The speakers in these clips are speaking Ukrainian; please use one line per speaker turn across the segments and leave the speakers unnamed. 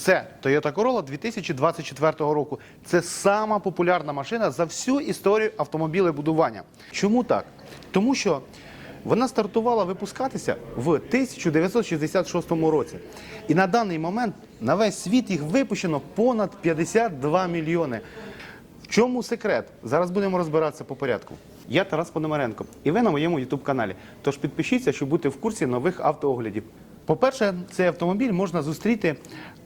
Це Toyota Corolla 2024 року. Це сама популярна машина за всю історію автомобілебудування. Чому так? Тому що вона стартувала випускатися в 1966 році. І на даний момент на весь світ їх випущено понад 52 мільйони. В чому секрет? Зараз будемо розбиратися по порядку. Я Тарас Пономаренко, і ви на моєму youtube каналі. Тож підпишіться, щоб бути в курсі нових автооглядів. По-перше, цей автомобіль можна зустріти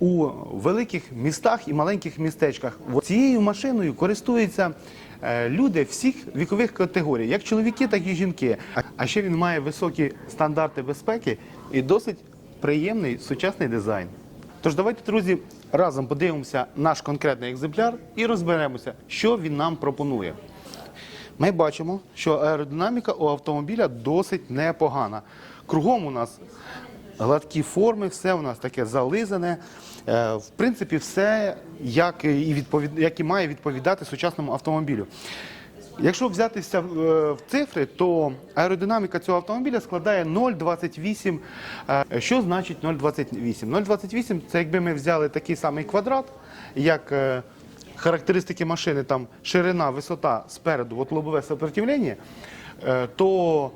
у великих містах і маленьких містечках. Цією машиною користуються е, люди всіх вікових категорій, як чоловіки, так і жінки. А- А ще він має високі стандарти безпеки і досить приємний сучасний дизайн. Тож давайте, друзі, разом подивимося наш конкретний екземпляр і розберемося, що він нам пропонує. Ми бачимо, що аеродинаміка у автомобіля досить непогана. Кругом у нас гладкі форми, все у нас таке зализане. Е, В принципі, все як і, відповід... як і має відповідати сучасному автомобілю. Якщо взятися в е, цифри, то аеродинаміка цього автомобіля складає 0,28. Е, Що значить 0,28? 0,28 це якби ми взяли такий самий квадрат, як характеристики машини, там ширина, висота спереду, от лобове сопротивлення, то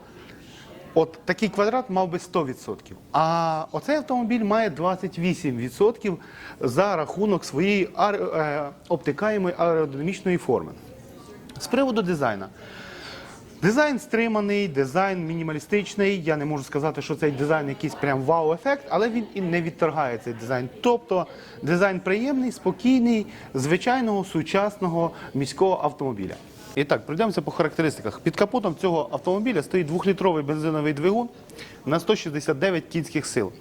от такий квадрат мав би 100%. А оцей автомобіль має 28% за рахунок своєї е, обтикаємої аеродинамічної форми. З приводу дизайну. Дизайн стриманий, дизайн мінімалістичний. Я не можу сказати, що цей дизайн якийсь прям вау-ефект, але він і не відторгає цей дизайн. Тобто дизайн приємний, спокійний, звичайного сучасного міського автомобіля. І так, пройдемося по характеристиках. Під капотом цього автомобіля стоїть двохлітровий бензиновий двигун на 169 кінських сил.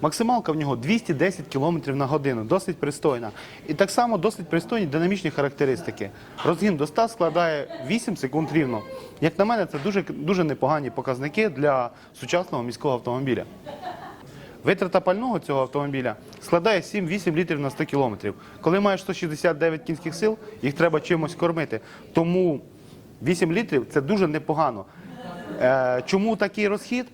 Максималка в нього 210 км на годину, досить пристойна. І так само досить пристойні динамічні характеристики. Розгін до 100 складає 8 секунд рівно. Як на мене, це дуже, дуже непогані показники для сучасного міського автомобіля. Витрата пального цього автомобіля складає 7-8 літрів на 100 кілометрів. Коли маєш 169 кінських сил, їх треба чимось кормити. Тому 8 літрів це дуже непогано. Е, чому такий розхід?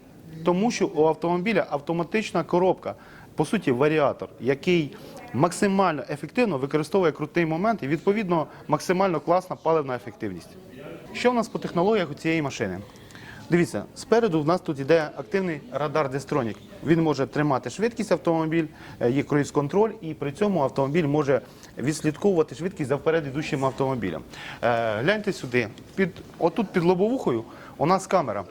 Тому що у автомобіля автоматична коробка, по суті, варіатор, який максимально ефективно використовує крутий момент і відповідно максимально класна паливна ефективність. Що в нас по технологіях у цієї машини? Дивіться, спереду в нас тут йде активний радар Destronік. Він може тримати швидкість автомобіль, е, є круїз-контроль, і при цьому автомобіль може відслідковувати швидкість за вперед ідущим автомобілем. Е, гляньте сюди, під, отут під лобовухою у нас камера.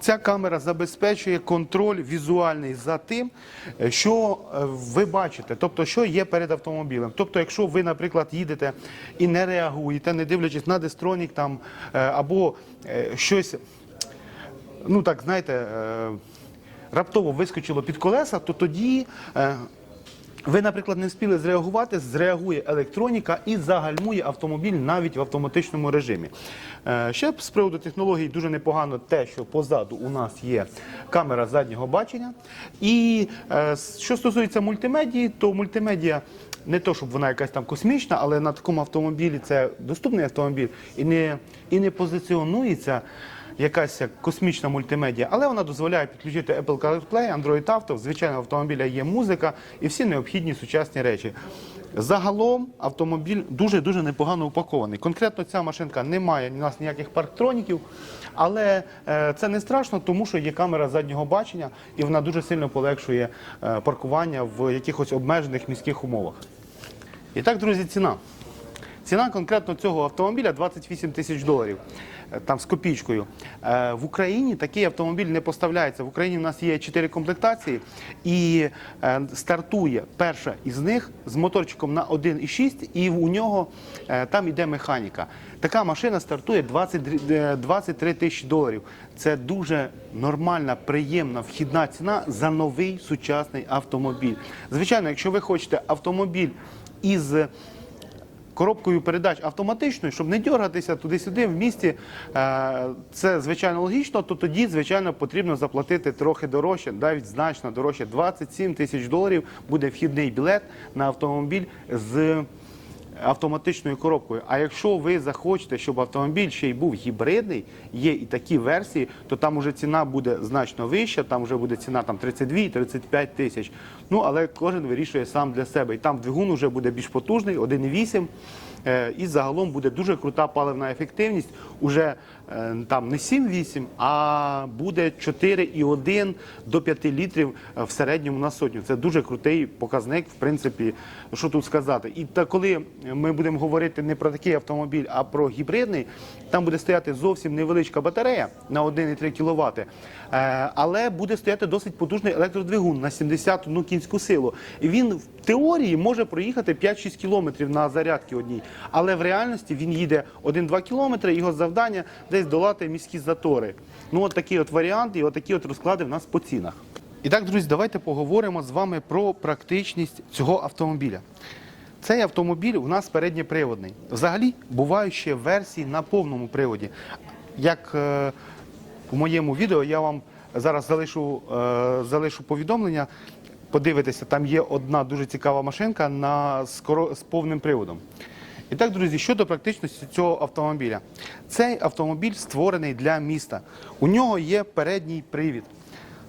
Ця камера забезпечує контроль візуальний за тим, е, що е, ви бачите, тобто що є перед автомобілем. Тобто, якщо ви, наприклад, їдете і не реагуєте, не дивлячись на дестронік там е, або е, щось ну так, знаєте, е, раптово вискочило під колеса, то тоді е, ви, наприклад, не встигли зреагувати, зреагує електроніка і загальмує автомобіль навіть в автоматичному режимі. Е, Ще з приводу технологій дуже непогано те, що позаду у нас є камера заднього бачення. І що стосується мультимедії, то мультимедія. Не то, щоб вона якась там космічна, але на такому автомобілі це доступний автомобіль і не, і не позиціонується якась як космічна мультимедіа, але вона дозволяє підключити Apple CarPlay, Android Auto. В автомобіля є музика і всі необхідні сучасні речі. Загалом автомобіль дуже дуже непогано упакований. Конкретно ця машинка не має у нас ніяких парктроніків, але е, це не страшно, тому що є камера заднього бачення, і вона дуже сильно полегшує е, паркування в якихось обмежених міських умовах. І так, друзі, ціна. Ціна конкретно цього автомобіля 28 тисяч доларів. Там з копійкою. Е, В Україні такий автомобіль не поставляється. В Україні в нас є 4 комплектації, і е, стартує перша із них з моторчиком на 1,6, і у нього е, там іде механіка. Така машина стартує 20, е, 23 тисячі доларів. Це дуже нормальна, приємна вхідна ціна за новий сучасний автомобіль. Звичайно, якщо ви хочете автомобіль із коробкою передач автоматичною, щоб не дергатися туди-сюди в місті, е, це звичайно логічно, то тоді, звичайно, потрібно заплатити трохи дорожче, навіть значно дорожче. 27 тисяч доларів буде вхідний білет на автомобіль з автоматичною коробкою. А якщо ви захочете, щоб автомобіль ще й був гібридний, є і такі версії, то там вже ціна буде значно вища, там вже буде ціна там 32-35 тисяч. Ну але кожен вирішує сам для себе. І там двигун вже буде більш потужний, 1,8. Е, І загалом буде дуже крута паливна ефективність. Уже там не 7-8, а буде 4,1 до 5 літрів е, в середньому на сотню. Це дуже крутий показник, в принципі, що тут сказати. І та коли ми будемо говорити не про такий автомобіль, а про гібридний, там буде стояти зовсім невеличка батарея на 1,3 кВт, е, але буде стояти досить потужний електродвигун на 71 кінську силу. І він в теорії може проїхати 5-6 кілометрів на зарядці одній, але в реальності він їде 1-2 кілометри. Його завдання десь долати міські затори. Ну от такий от варіант, і от такі от розклади в нас по цінах. І так, друзі, давайте поговоримо з вами про практичність цього автомобіля. Цей автомобіль у нас передньоприводний. Взагалі бувають ще версії на повному приводі. Як е, в моєму відео я вам зараз залишу, е, залишу повідомлення. Подивитися, там є одна дуже цікава машинка на з, з повним приводом. І так, друзі, щодо практичності цього автомобіля. Цей автомобіль створений для міста. У нього є передній привід.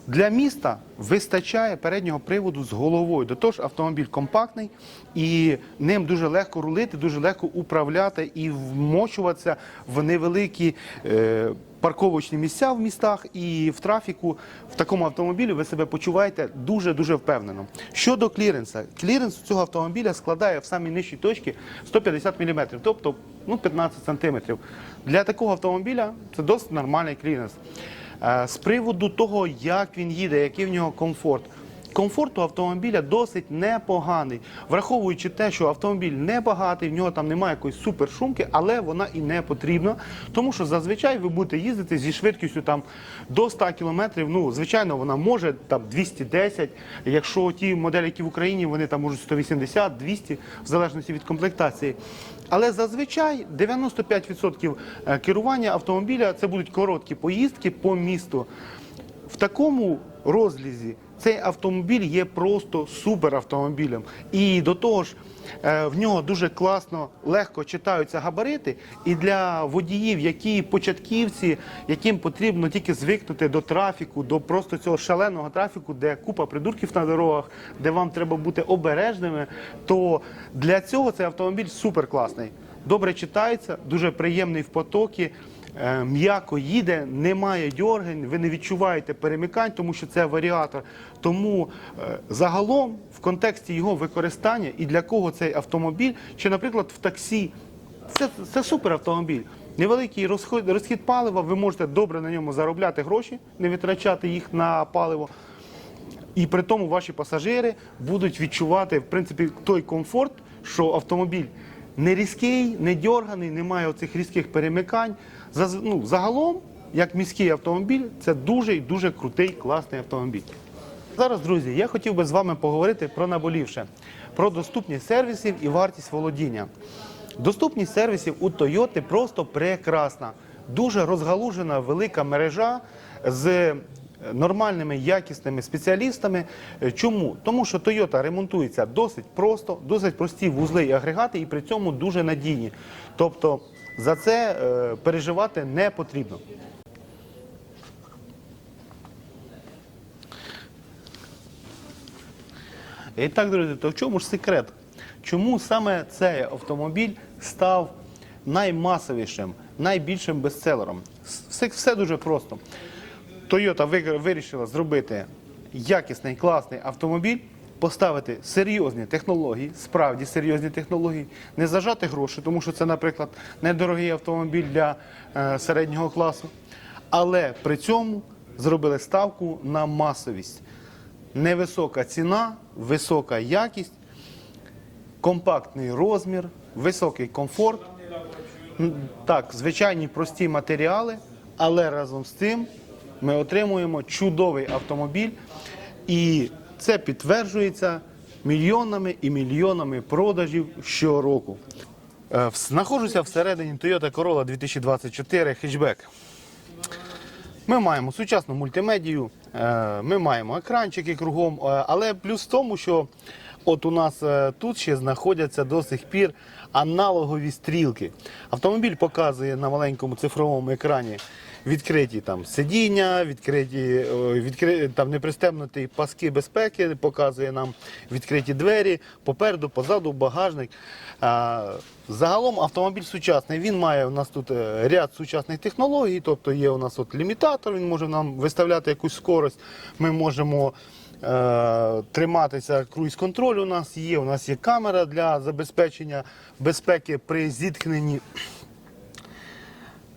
Для міста вистачає переднього приводу з головою. До того ж, автомобіль компактний і ним дуже легко рулити, дуже легко управляти і вмочуватися в невеликі е, парковочні місця в містах і в трафіку. В такому автомобілі ви себе почуваєте дуже дуже впевнено. Щодо кліренса, кліренс цього автомобіля складає в самій нижчій точці 150 мм, тобто ну, 15 см. Для такого автомобіля це досить нормальний кліренс. Е, З приводу того, як він їде, який в нього комфорт. Комфорт у автомобіля досить непоганий, враховуючи те, що автомобіль не багатий, в нього там немає якоїсь супершумки, але вона і не потрібна, тому що зазвичай ви будете їздити зі швидкістю там до 100 км. Ну, звичайно, вона може там 210, якщо ті моделі, які в Україні, вони там можуть 180, 200, в залежності від комплектації. Але зазвичай 95% е, керування автомобіля це будуть короткі поїздки по місту. В такому розлізі цей автомобіль є просто суперавтомобілем. І до того ж, е, в нього дуже класно, легко читаються габарити. І для водіїв, які початківці, яким потрібно тільки звикнути до трафіку, до просто цього шаленого трафіку, де купа придурків на дорогах, де вам треба бути обережними, то для цього цей автомобіль суперкласний. Добре читається, дуже приємний в потокі. Е, М'яко їде, немає дьоргань, ви не відчуваєте перемикань, тому що це варіатор. Тому е, загалом в контексті його використання і для кого цей автомобіль, чи, наприклад, в таксі, це, це супер автомобіль. Невеликий розход, розхід палива, ви можете добре на ньому заробляти гроші, не витрачати їх на паливо. І при тому ваші пасажири будуть відчувати в принципі той комфорт, що автомобіль не різкий, не дьорганий, немає оцих різких перемикань. Ну, загалом, як міський автомобіль, це дуже і дуже крутий, класний автомобіль. Зараз, друзі, я хотів би з вами поговорити про наболівше, про доступність сервісів і вартість володіння. Доступність сервісів у Toyota просто прекрасна. Дуже розгалужена велика мережа з нормальними якісними спеціалістами. Е, Чому? Тому що Toyota ремонтується досить просто, досить прості вузли і агрегати, і при цьому дуже надійні. Тобто за це е, переживати не потрібно. І так, друзі, то в чому ж секрет? Чому саме цей автомобіль став наймасовішим, найбільшим бестселером? Все, все дуже просто. Toyota вирішила зробити якісний, класний автомобіль, поставити серйозні технології, справді серйозні технології, не зажати гроші, тому що це, наприклад, недорогий автомобіль для е, середнього класу. Але при цьому зробили ставку на масовість. Невисока ціна, висока якість, компактний розмір, високий комфорт. Так, звичайні прості матеріали, але разом з тим ми отримуємо чудовий автомобіль, і це підтверджується мільйонами і мільйонами продажів щороку. Е, Знаходжуся всередині Toyota Corolla 2024 хетчбек. Ми маємо сучасну мультимедію, е, ми маємо екранчики кругом, е, але плюс в тому, що От у нас тут ще знаходяться до сих пір аналогові стрілки. Автомобіль показує на маленькому цифровому екрані відкриті там сидіння, відкриті е, відкри, там непристебнуті паски безпеки, показує нам відкриті двері, попереду, позаду багажник. Загалом автомобіль сучасний. Він має у нас тут е, ряд сучасних технологій, тобто є у нас от лімітатор, він може нам виставляти якусь скорость. Ми можемо е, триматися круїз-контроль у нас є. У нас є камера для забезпечення безпеки при зіткненні.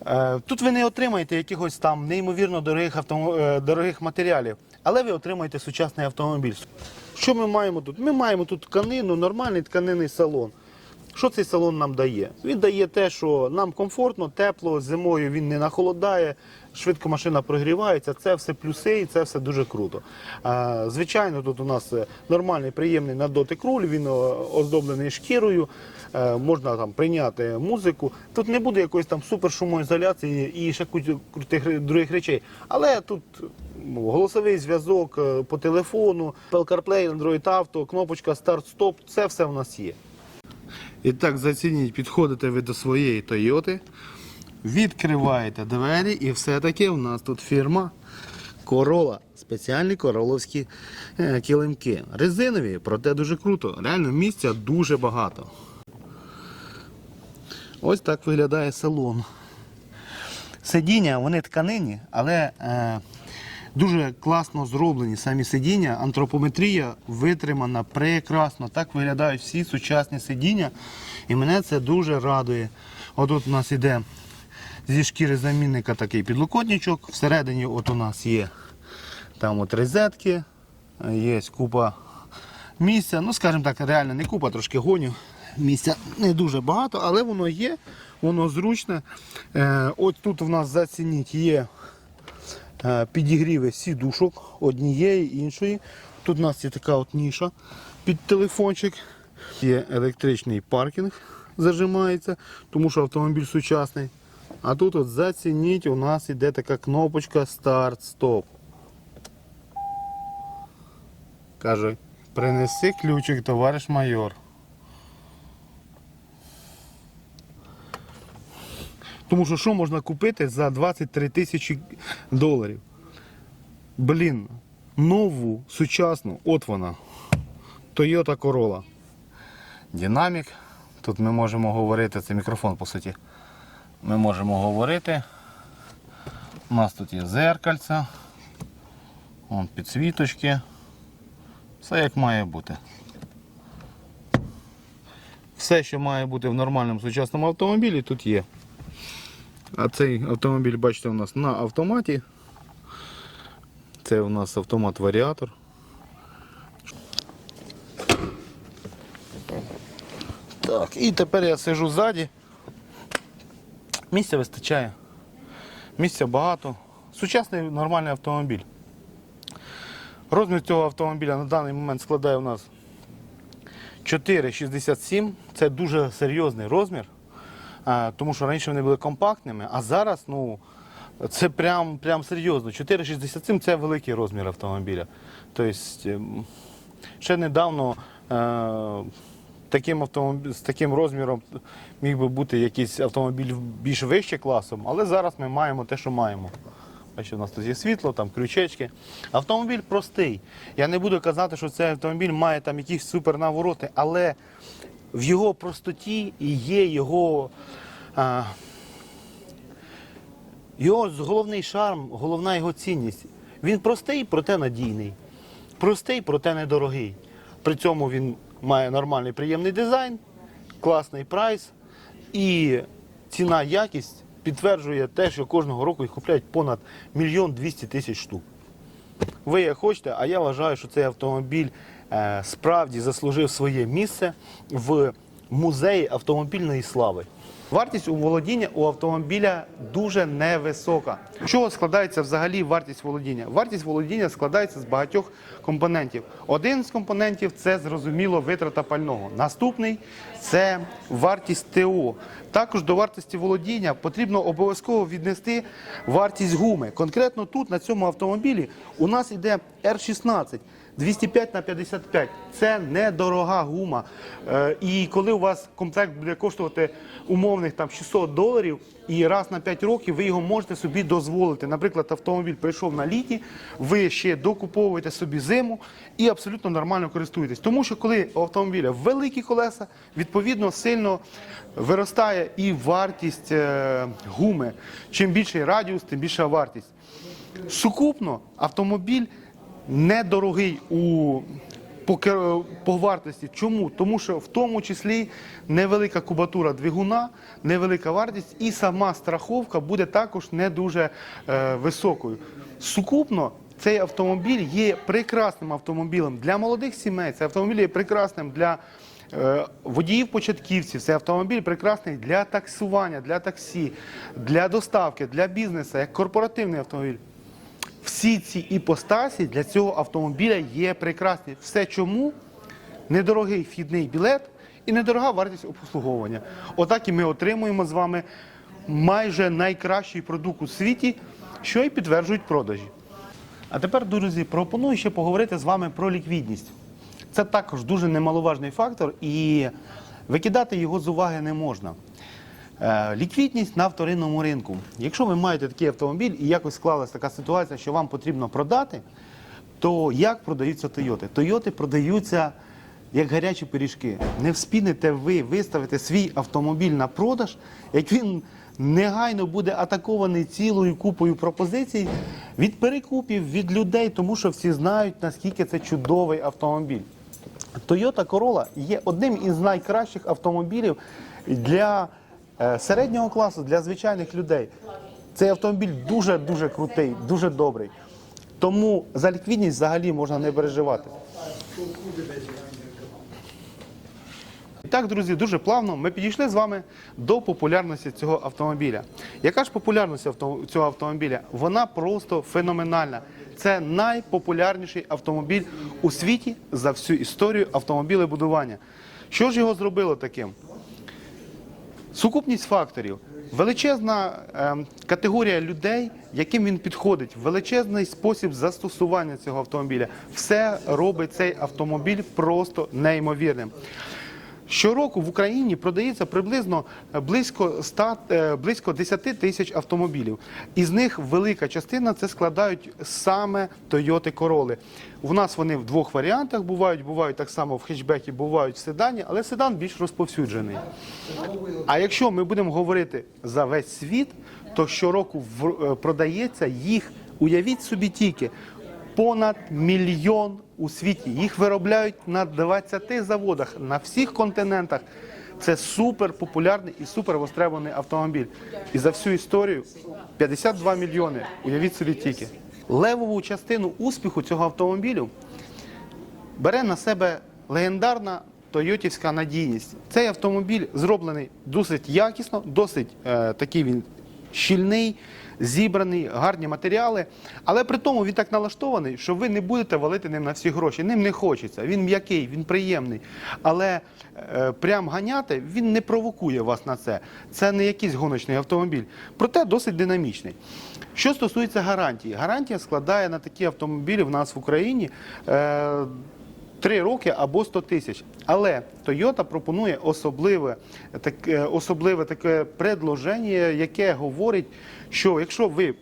Е, Тут ви не отримаєте якихось там неймовірно дорогих, автомо- е, дорогих матеріалів, але ви отримаєте сучасний автомобіль. Що ми маємо тут? Ми маємо тут тканину, нормальний тканинний салон. Що цей салон нам дає? Він дає те, що нам комфортно, тепло, зимою він не нахолодає, швидко машина прогрівається. Це все плюси і це все дуже круто. Звичайно, тут у нас е, нормальний, приємний на дотик руль, він оздоблений шкірою, е, можна там прийняти музику. Тут не буде якоїсь там супершумоізоляції і ще крутих других речей. Але тут ну, голосовий зв'язок е, по телефону, CarPlay, Android Auto, кнопочка старт-стоп, це все в нас є. І так, зацініть, підходите ви до своєї Тойоти, відкриваєте двері і все-таки у нас тут фірма Corolla. Спеціальні короловські е, килимки. Резинові, проте дуже круто. Реально місця дуже багато. Ось так виглядає салон. Сидіння, вони тканині, але е, дуже класно зроблені самі сидіння. Антропометрія витримана прекрасно. Так виглядають всі сучасні сидіння. І мене це дуже радує. Отут у нас іде зі шкіри замінника такий підлокотничок. Всередині от у нас є там от розетки, є купа місця. Ну, скажімо так, реально не купа, трошки гоню. Місця не дуже багато, але воно є, воно зручне. Е, от тут в нас зацініть є підігріви сідушок однієї іншої. Тут у нас є така от ніша під телефончик. Є електричний паркінг, зажимається, тому що автомобіль сучасний. А тут от зацініть, у нас іде така кнопочка старт-стоп. Каже, принеси ключик, товариш майор. Тому що що можна купити за 23 тисячі доларів? Блін, нову, сучасну, от вона. Toyota Corolla. Динамік. Тут ми можемо говорити, це мікрофон по суті. Ми можемо говорити. У нас тут є зеркальця, вон підсвіточки. Все як має бути. Все, що має бути в нормальному сучасному автомобілі, тут є. А цей автомобіль, бачите, у нас на автоматі. Це у нас автомат-варіатор. Так, і тепер я сижу ззаді. Місця вистачає. Місця багато. Сучасний нормальний автомобіль. Розмір цього автомобіля на даний момент складає у нас 4,67. Це дуже серйозний розмір. А, тому що раніше вони були компактними, а зараз ну, це прям, прям серйозно. 4,67 це великий розмір автомобіля. Тобто, ем, ще недавно е, таким автомобіль, з таким розміром міг би бути якийсь автомобіль більш вище класом, але зараз ми маємо те, що маємо. Бачите, у нас тут є світло, там крючечки. Автомобіль простий. Я не буду казати, що цей автомобіль має там якісь супернавороти, але в його простоті і є його, а, його головний шарм, головна його цінність. Він простий, проте надійний. Простий, проте недорогий. При цьому він має нормальний приємний дизайн, класний прайс і ціна якість підтверджує те, що кожного року їх купляють понад мільйон двісті тисяч штук. Ви як хочете, а я вважаю, що цей автомобіль справді заслужив своє місце в музеї автомобільної слави. Вартість у володіння у автомобіля дуже невисока. Чого складається взагалі вартість володіння? Вартість володіння складається з багатьох компонентів. Один з компонентів це зрозуміло витрата пального. Наступний це вартість ТО. Також до вартості володіння потрібно обов'язково віднести вартість гуми. Конкретно тут, на цьому автомобілі, у нас іде R16. 205 на 55 це недорога гума. Е, І коли у вас комплект буде коштувати умовних там 600 доларів, і раз на 5 років ви його можете собі дозволити. Наприклад, автомобіль прийшов на літі, ви ще докуповуєте собі зиму і абсолютно нормально користуєтесь. Тому що коли у автомобіля великі колеса, відповідно сильно виростає і вартість е, гуми. Чим більший радіус, тим більша вартість. Сукупно автомобіль недорогий у по, по вартості. Чому? Тому що в тому числі невелика кубатура двигуна, невелика вартість, і сама страховка буде також не дуже е, високою. Сукупно цей автомобіль є прекрасним автомобілем для молодих сімей. Цей автомобіль є прекрасним для е, водіїв-початківців. Цей автомобіль прекрасний для таксування, для таксі, для доставки, для бізнесу, як корпоративний автомобіль. Всі ці іпостасі для цього автомобіля є прекрасні. Все чому? Недорогий вхідний білет і недорога вартість обслуговування. Отак і ми отримуємо з вами майже найкращий продукт у світі, що і підтверджують продажі. А тепер, друзі, пропоную ще поговорити з вами про ліквідність. Це також дуже немаловажний фактор, і викидати його з уваги не можна. Е, Ліквідність на вторинному ринку. Якщо ви маєте такий автомобіль і якось склалася така ситуація, що вам потрібно продати, то як продаються Тойоти? Тойоти продаються як гарячі пиріжки. Не вспінете ви виставити свій автомобіль на продаж, як він негайно буде атакований цілою купою пропозицій від перекупів, від людей, тому що всі знають, наскільки це чудовий автомобіль. Toyota Corolla є одним із найкращих автомобілів для середнього класу, для звичайних людей. Цей автомобіль дуже-дуже крутий, дуже добрий. Тому за ліквідність взагалі можна не переживати. І так, друзі, дуже плавно ми підійшли з вами до популярності цього автомобіля. Яка ж популярність цього автомобіля? Вона просто феноменальна. Це найпопулярніший автомобіль у світі за всю історію автомобілебудування. Що ж його зробило таким? Сукупність факторів. Величезна ем, категорія людей, яким він підходить, величезний спосіб застосування цього автомобіля. Все робить цей автомобіль просто неймовірним. Щороку в Україні продається приблизно е, близько 100, е, близько 10 тисяч автомобілів. Із них велика частина це складають саме Toyota Corolla. У нас вони в двох варіантах бувають. Бувають так само в хетчбекі, бувають в седані, але седан більш розповсюджений. А якщо ми будемо говорити за весь світ, то щороку е, продається їх, уявіть собі тільки, понад мільйон у світі. Їх виробляють на 20 заводах на всіх континентах. Це супер популярний і супер востребований автомобіль. І за всю історію 52 мільйони. Уявіть собі тільки. Левову частину успіху цього автомобілю бере на себе легендарна тойотівська надійність. Цей автомобіль зроблений досить якісно, досить е, такий він щільний, зібраний, гарні матеріали. Але при тому він так налаштований, що ви не будете валити ним на всі гроші. Ним не хочеться. Він м'який, він приємний. Але е, прям ганяти він не провокує вас на це. Це не якийсь гоночний автомобіль. Проте досить динамічний. Що стосується гарантії, гарантія складає на такі автомобілі в нас в Україні. Е, Три роки або 100 тисяч. Але Toyota пропонує особливе, таке, особливе таке предложення, яке говорить, що якщо ви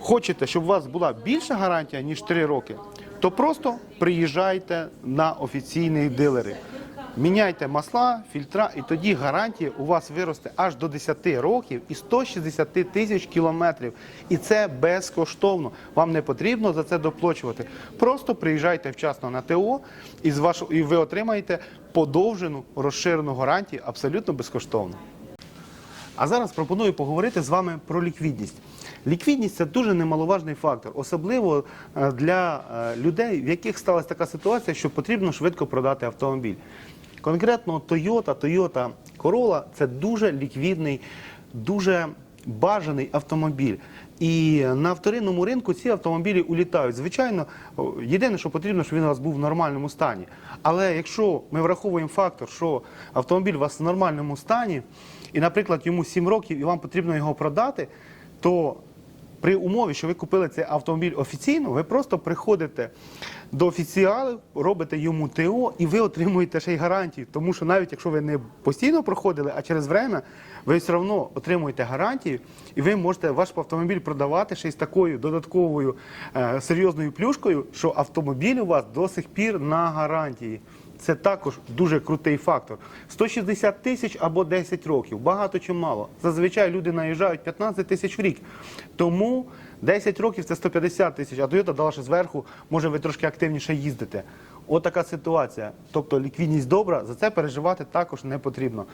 хочете, щоб у вас була більша гарантія, ніж 3 роки, то просто приїжджайте на офіційні дилери. Міняйте масла, фільтра, і тоді гарантія у вас виросте аж до 10 років і 160 тисяч кілометрів. І це безкоштовно. Вам не потрібно за це доплачувати. Просто приїжджайте вчасно на ТО і, з вашого, і ви отримаєте подовжену розширену гарантію абсолютно безкоштовно. А зараз пропоную поговорити з вами про ліквідність. Ліквідність це дуже немаловажний фактор, особливо е, для е, людей, в яких сталася така ситуація, що потрібно швидко продати автомобіль. Конкретно Toyota, Toyota Corolla – це дуже ліквідний, дуже бажаний автомобіль. І на вторинному ринку ці автомобілі улітають. Звичайно, єдине, що потрібно, щоб він у вас був в нормальному стані. Але якщо ми враховуємо фактор, що автомобіль у вас в нормальному стані, і, наприклад, йому 7 років, і вам потрібно його продати, то при умові, що ви купили цей автомобіль офіційно, ви просто приходите до офіціалів, робите йому ТО і ви отримуєте ще й гарантії. Тому що навіть якщо ви не постійно проходили, а через время, ви все одно отримуєте гарантію, і ви можете ваш автомобіль продавати ще й з такою додатковою е, серйозною плюшкою, що автомобіль у вас до сих пір на гарантії. Це також дуже крутий фактор. 160 тисяч або 10 років, багато чи мало. Зазвичай люди наїжджають 15 тисяч в рік. Тому 10 років це 150 тисяч, а Toyota дала ще зверху, може ви трошки активніше їздите. От ситуація. Тобто ліквідність добра, за це переживати також не потрібно.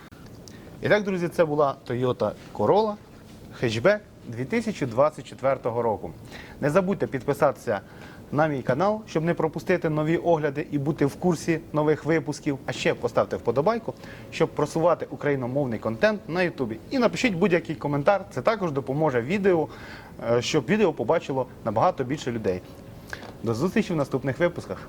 І так, друзі, це була Toyota Corolla хетчбек 2024 року. Не забудьте підписатися на мій канал, щоб не пропустити нові огляди і бути в курсі нових випусків. А ще поставте вподобайку, щоб просувати україномовний контент на Ютубі. І напишіть будь-який коментар. Це також допоможе відео, е, щоб відео побачило набагато більше людей. До зустрічі в наступних випусках.